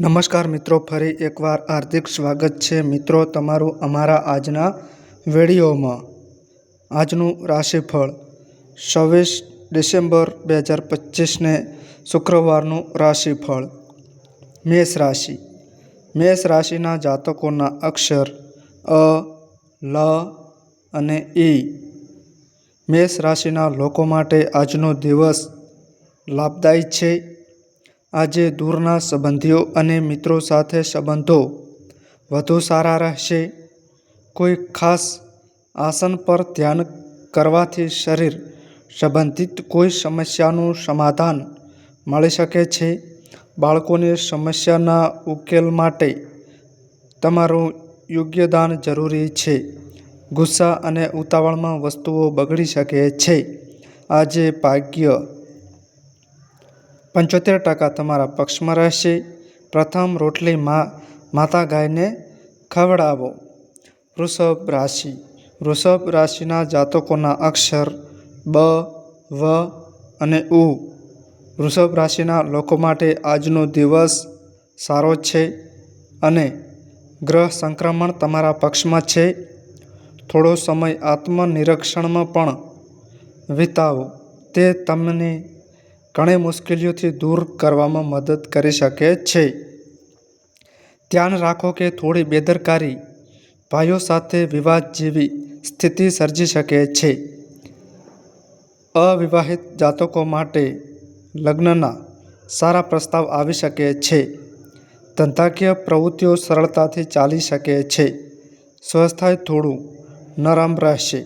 નમસ્કાર મિત્રો, ફરી એકવાર હાર્દિક સ્વાગત છે. મિત્રો, તમારું અમારા આજના વિડીયોમાં આજનું રાશિફળ છવ્વીસ ડિસેમ્બર બે હજાર પચીસને શુક્રવારનું રાશિફળ, મેષ રાશિ. મેષ રાશિના જાતકોના અક્ષર અ, લ અને ઈ મેષ રાશિના લોકો માટે આજનો દિવસ લાભદાયી છે. આજે દૂરના સંબંધીઓ અને મિત્રો સાથે સંબંધો વધુ સારા રહેશે. કોઈ ખાસ આસન પર ધ્યાન કરવાથી શરીર સંબંધિત કોઈ સમસ્યાનું સમાધાન મળી શકે છે. બાળકોની સમસ્યાના ઉકેલ માટે તમારું યોગ્યદાન જરૂરી છે. ગુસ્સા અને ઉતાવળમાં વસ્તુઓ બગડી શકે છે. આજે ભાગ્ય પંચોતેર ટકા તમારા પક્ષમાં રહેશે. પ્રથમ રોટલી માતા ગાયને ખવડાવો. વૃષભ રાશિ. વૃષભ રાશિના જાતકોના અક્ષર બ, વ અને ઉ. વૃષભ રાશિના લોકો માટે આજનો દિવસ સારો છે અને ગ્રહ સંક્રમણ તમારા પક્ષમાં છે. થોડો સમય આત્મનિરીક્ષણમાં પણ વિતાવો. તે તમને ઘણી મુશ્કેલીઓથી દૂર કરવામાં મદદ કરી શકે છે. ધ્યાન રાખો કે થોડી બેદરકારી ભાઈઓ સાથે વિવાદ જેવી સ્થિતિ સર્જી શકે છે. અવિવાહિત જાતકો માટે લગ્નના સારા પ્રસ્તાવ આવી શકે છે. ધંધાકીય પ્રવૃત્તિઓ સરળતાથી ચાલી શકે છે. સ્વસ્થાય થોડું નરમ રહેશે.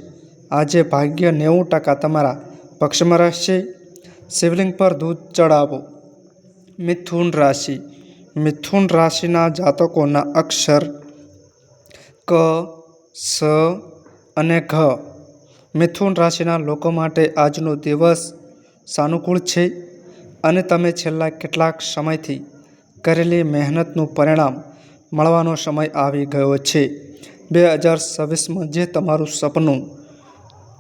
આજે ભાગ્ય નેવું ટકા તમારા પક્ષમાં રહેશે. શિવલિંગ પર દૂધ ચડાવો. મિથુન રાશિ. મિથુન રાશિના જાતકોના અક્ષર ક, સ અને ઘ. મિથુન રાશિના લોકો માટે આજનો દિવસ સાનુકૂળ છે અને તમે છેલ્લા કેટલાક સમયથી કરેલી મહેનતનું પરિણામ મળવાનો સમય આવી ગયો છે. બે હજાર છવ્વીસમાં જે તમારું સપનું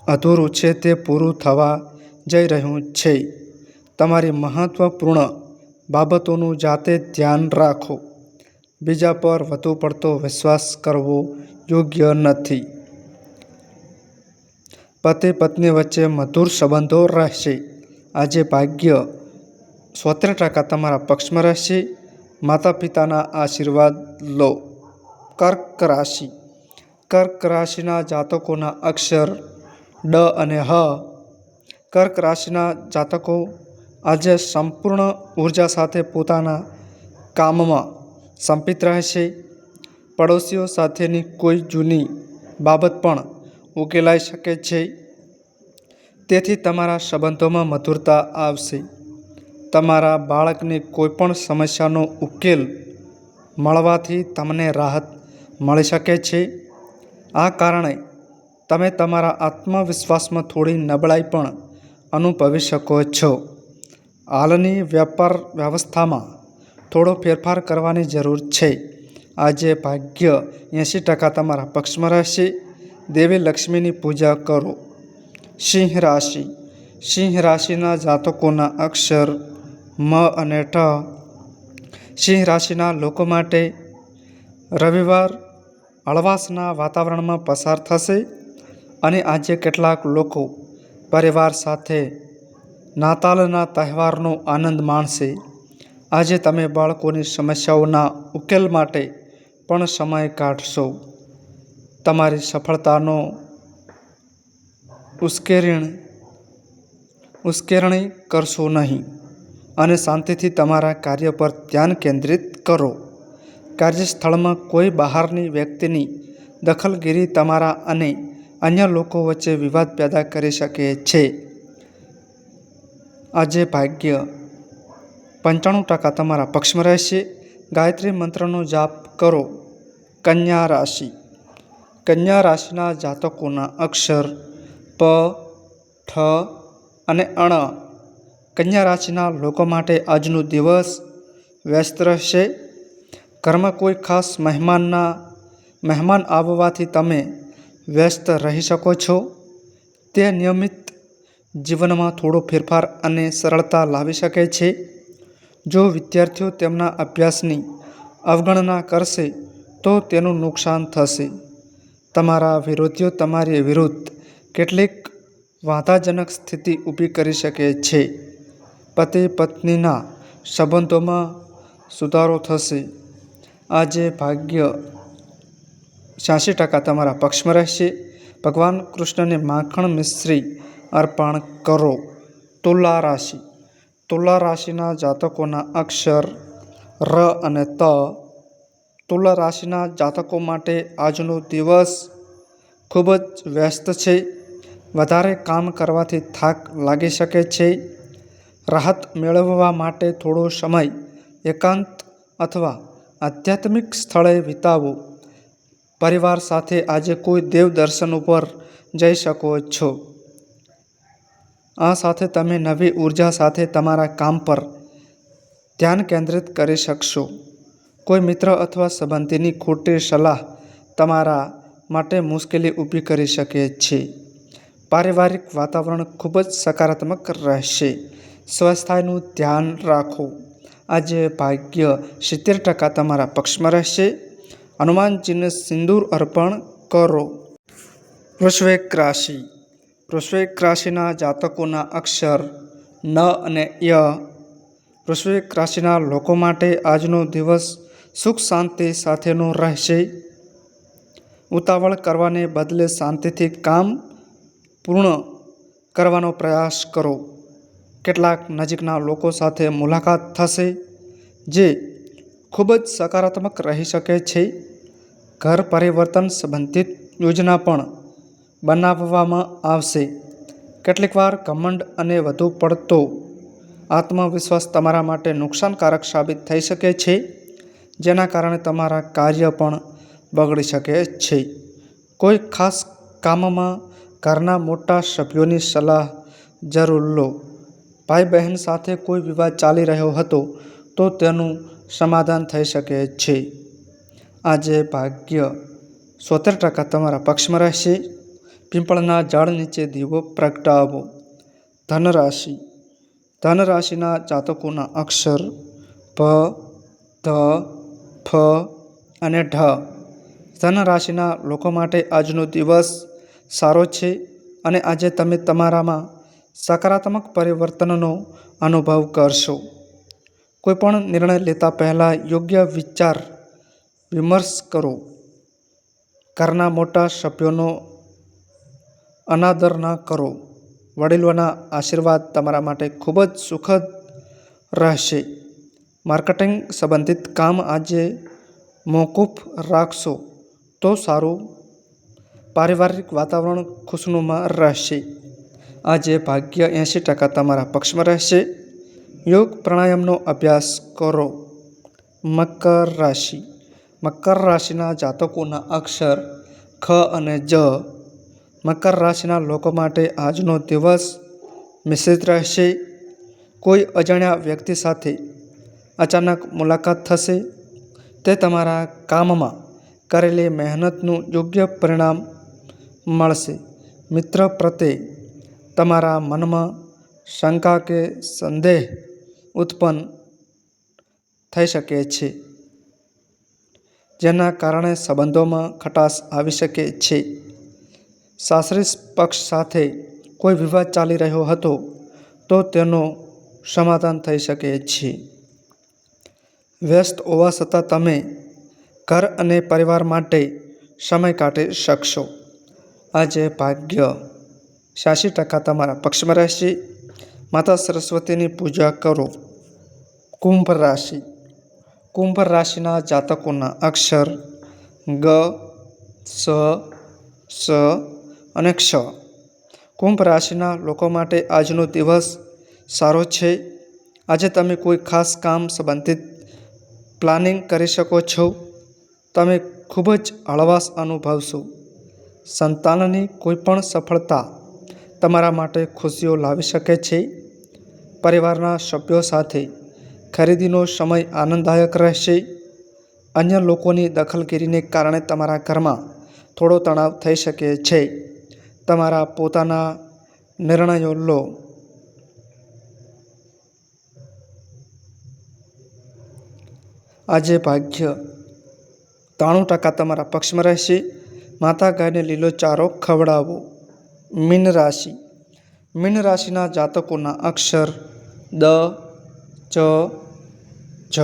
અધૂરું છે તે પૂરું થવા જઈ રહ્યું છે. તમારી મહત્ત્વપૂર્ણ બાબતોનું જાતે ધ્યાન રાખો. બીજા પર વધુ પડતો વિશ્વાસ કરવો યોગ્ય નથી. પતિ પત્ની વચ્ચે મધુર સંબંધો રહેશે. આજે ભાગ્ય સોતેર ટકા તમારા પક્ષમાં રહેશે. માતા પિતાના આશીર્વાદ લો. કર્ક રાશિ. કર્ક રાશિના જાતકોના અક્ષર ડ અને હ કર્ક રાશિના જાતકો આજે સંપૂર્ણ ઊર્જા સાથે પોતાના કામમાં સંપિત રહેશે. પડોશીઓ સાથેની કોઈ જૂની બાબત પણ ઉકેલાઈ શકે છે. તેથી તમારા સંબંધોમાં મધુરતા આવશે. તમારા બાળકની કોઈપણ સમસ્યાનો ઉકેલ મળવાથી તમને રાહત મળી શકે છે. આ કારણે તમે તમારા આત્મવિશ્વાસમાં થોડી નબળાઈ પણ અનુભવી શકો છો હાલની વેપાર વ્યવસ્થામાં થોડો ફેરફાર કરવાની જરૂર છે. આજે ભાગ્ય એંશી ટકા તમારા પક્ષમાં રહેશે. દેવી લક્ષ્મીની પૂજા કરો. સિંહ રાશિ. સિંહ રાશિના જાતકોના અક્ષર, મ અને ઠ સિંહ રાશિના લોકો માટે રવિવાર હળવાશના વાતાવરણમાં પસાર થશે અને આજે કેટલાક લોકો પરિવાર સાથે નાતાલના તહેવારનો આનંદ માણશે. આજે તમે બાળકોની સમસ્યાઓના ઉકેલ માટે પણ સમય કાઢશો. તમારી સફળતાનો ઉશ્કેરણ, ઉશ્કેરણી કરશો નહીં અને શાંતિથી તમારા કાર્ય પર ધ્યાન કેન્દ્રિત કરો. કાર્યસ્થળમાં કોઈ બહારની વ્યક્તિની દખલગીરી તમારા અને અન્ય લોકો વચ્ચે વિવાદ પેદા કરી શકે છે. આજે ભાગ્ય પંચાણું ટકા તમારા પક્ષમાં રહેશે. ગાયત્રી મંત્રનો જાપ કરો. કન્યા રાશિ. કન્યા રાશિના જાતકોના અક્ષર પ, ઠ અને અણ. કન્યા રાશિના લોકો માટે આજનો દિવસ વ્યસ્ત રહેશે. ઘરમાં કોઈ ખાસ મહેમાનના, મહેમાન આવવાથી તમે વ્યસ્ત રહી શકો છો. તે નિયમિત જીવનમાં થોડો ફેરફાર અને સરળતા લાવી શકે છે. જો વિદ્યાર્થીઓ તેમના અભ્યાસની અવગણના કરશે, તો તેનું નુકસાન થશે. તમારા વિરોધીઓ તમારી વિરુદ્ધ કેટલીક વાંધાજનક સ્થિતિ ઊભી કરી શકે છે. પતિ પત્નીના સંબંધોમાં સુધારો થશે. આજે ભાગ્ય છ્યાસી ટકા તમારા પક્ષમાં રહેશે. ભગવાન કૃષ્ણને માખણ મિશ્રી અર્પણ કરો. તુલા રાશિ તુલા રાશિના જાતકોના અક્ષર ર અને ત. તુલા રાશિના જાતકો માટે આજનો દિવસ ખૂબ જ વ્યસ્ત છે. વધારે કામ કરવાથી થાક લાગી શકે છે. રાહત મેળવવા માટે થોડો સમય એકાંત અથવા આધ્યાત્મિક સ્થળે વિતાવો. પરિવાર સાથે આજે કોઈ દેવ દર્શન ઉપર જઈ શકો છો. આ સાથે તમે નવી ઊર્જા સાથે તમારા કામ પર ધ્યાન કેન્દ્રિત કરી શકશો. કોઈ મિત્ર અથવા સંબંધીની ખોટી સલાહ તમારા માટે મુશ્કેલી ઊભી કરી શકે છે. પારિવારિક વાતાવરણ ખૂબ જ સકારાત્મક રહેશે. સ્વાસ્થ્યનું ધ્યાન રાખો. આજે ભાગ્ય સિત્તેર ટકા તમારા પક્ષમાં રહેશે. હનુમાનજીને સિંદૂર અર્પણ કરો. વૃશ્વેક રાશિ. વૃશ્વેક રાશિના જાતકોના અક્ષર ન અને ય. વૃશ્વિક રાશિના લોકો માટે આજનો દિવસ સુખ શાંતિ સાથેનો રહેશે. ઉતાવળ કરવાને બદલે શાંતિથી કામ પૂર્ણ કરવાનો પ્રયાસ કરો. કેટલાક નજીકના લોકો સાથે મુલાકાત થશે, જે ખૂબ જ સકારાત્મક રહી શકે છે. ઘર પરિવર્તન સંબંધિત યોજના પણ બનાવવામાં આવશે. કેટલીકવાર ઘમંડ અને વધુ પડતો આત્મવિશ્વાસ તમારા માટે નુકસાનકારક સાબિત થઈ શકે છે, જેના કારણે તમારા કાર્ય પણ બગડી શકે છે. કોઈ ખાસ કામમાં ઘરના મોટા સભ્યોની સલાહ જરૂર લો. ભાઈ બહેન સાથે કોઈ વિવાદ ચાલી રહ્યો હતો તો તેનું સમાધાન થઈ શકે છે. આજે ભાગ્ય સોતેર ટકા તમારા પક્ષમાં રહેશે. પીપળના ઝાડ નીચે દીવો પ્રગટાવો. ધનરાશિ. ધનરાશિના જાતકોના અક્ષર ભ ધ, ફ અને ઢ. ધનરાશિના લોકો માટે આજનો દિવસ સારો છે અને આજે તમે તમારામાં સકારાત્મક પરિવર્તનનો અનુભવ કરશો. કોઈપણ નિર્ણય લેતા પહેલાં યોગ્ય વિચાર, વિમર્શ કરો. ઘરના મોટા સભ્યોનો અનાદર ન કરો. વડીલોના આશીર્વાદ તમારા માટે ખૂબ જ સુખદ રહેશે. માર્કેટિંગ સંબંધિત કામ આજે મોકૂફ રાખશો તો સારું. પારિવારિક વાતાવરણ ખુશનુમા રહેશે. આજે ભાગ્ય એંશી ટકા તમારા પક્ષમાં રહેશે. યોગ પ્રાણાયામનો અભ્યાસ કરો. મકર રાશિ. મકર રાશિના જાતકોના અક્ષર ખ અને જ. મકર રાશિના લોકો માટે આજનો દિવસ મિશ્રિત રહેશે. કોઈ અજાણ્યા વ્યક્તિ સાથે અચાનક મુલાકાત થશે. તે તમારા કામમાં કરેલી મહેનતનું યોગ્ય પરિણામ મળશે. મિત્ર પ્રત્યે તમારા મનમાં શંકા કે સંદેહ ઉત્પન્ન થઈ શકે છે, જેના કારણે સંબંધોમાં ખટાશ આવી શકે છે. સાસરી પક્ષ સાથે કોઈ વિવાદ ચાલી રહ્યો હતો તો તેનો સમાધાન થઈ શકે છે. વ્યસ્ત હોવા છતાં તમે ઘર અને પરિવાર માટે સમય કાઢી શકશો. આજે ભાગ્ય છ્યાસી ટકા તમારા પક્ષમાં રહેશે. માતા સરસ્વતીની પૂજા કરો. કુંભ રાશિ. કુંભ રાશિના જાતકોના અક્ષર ગ, સ સ અને ક્ષ. કુંભ રાશિના લોકો માટે આજનો દિવસ સારો છે. આજે તમે કોઈ ખાસ કામ સંબંધિત પ્લાનિંગ કરી શકો છો. તમે ખૂબ જ હળવાશ અનુભવશો. સંતાનની કોઈપણ સફળતા તમારા માટે ખુશીઓ લાવી શકે છે. પરિવારના સભ્યો સાથે ખરીદીનો સમય આનંદદાયક રહેશે. અન્ય લોકોની દખલગીરીને કારણે તમારા ઘરમાં થોડો તણાવ થઈ શકે છે. તમારા પોતાના નિર્ણયો લો. આજે ભાગ્ય ત્રાણું ટકા તમારા પક્ષમાં રહેશે. માતા ગાયને લીલો ચારો ખવડાવો. મીન રાશિ મીન રાશિના જાતકોના અક્ષર દ ચ, જ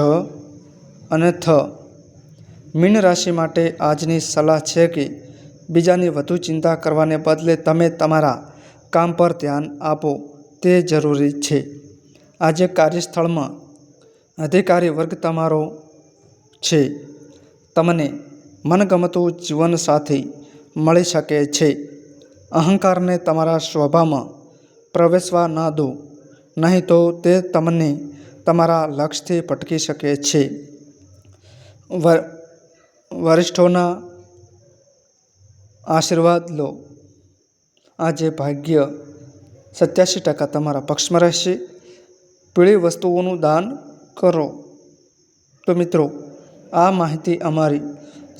અને થ. મીન રાશિ માટે આજની સલાહ છે કે બીજાની વધુ ચિંતા કરવાને બદલે તમે તમારા કામ પર ધ્યાન આપો. તે જરૂરી છે. આજે કાર્યસ્થળમાં અધિકારી વર્ગ તમારો છે. તમને મનગમતું જીવનસાથી મળી શકે છે. અહંકારને તમારા સ્વભાવમાં પ્રવેશવા ન દો. નહીં તો તે તમને તમારા લક્ષ્યથી ભટકી શકે છે. વરિષ્ઠોના આશીર્વાદ લો. આજે ભાગ્ય સત્યાસી ટકા તમારા પક્ષમાં રહેશે. પીળી વસ્તુઓનું દાન કરો. તો મિત્રો, આ માહિતી અમારી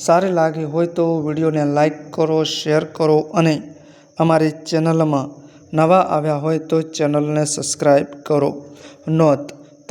સારી લાગી હોય તો વિડીયોને લાઈક કરો, શેર કરો અને અમારી ચેનલમાં નવા આવ્યા હોય તો ચેનલને સબસ્ક્રાઈબ કરો. નોંધ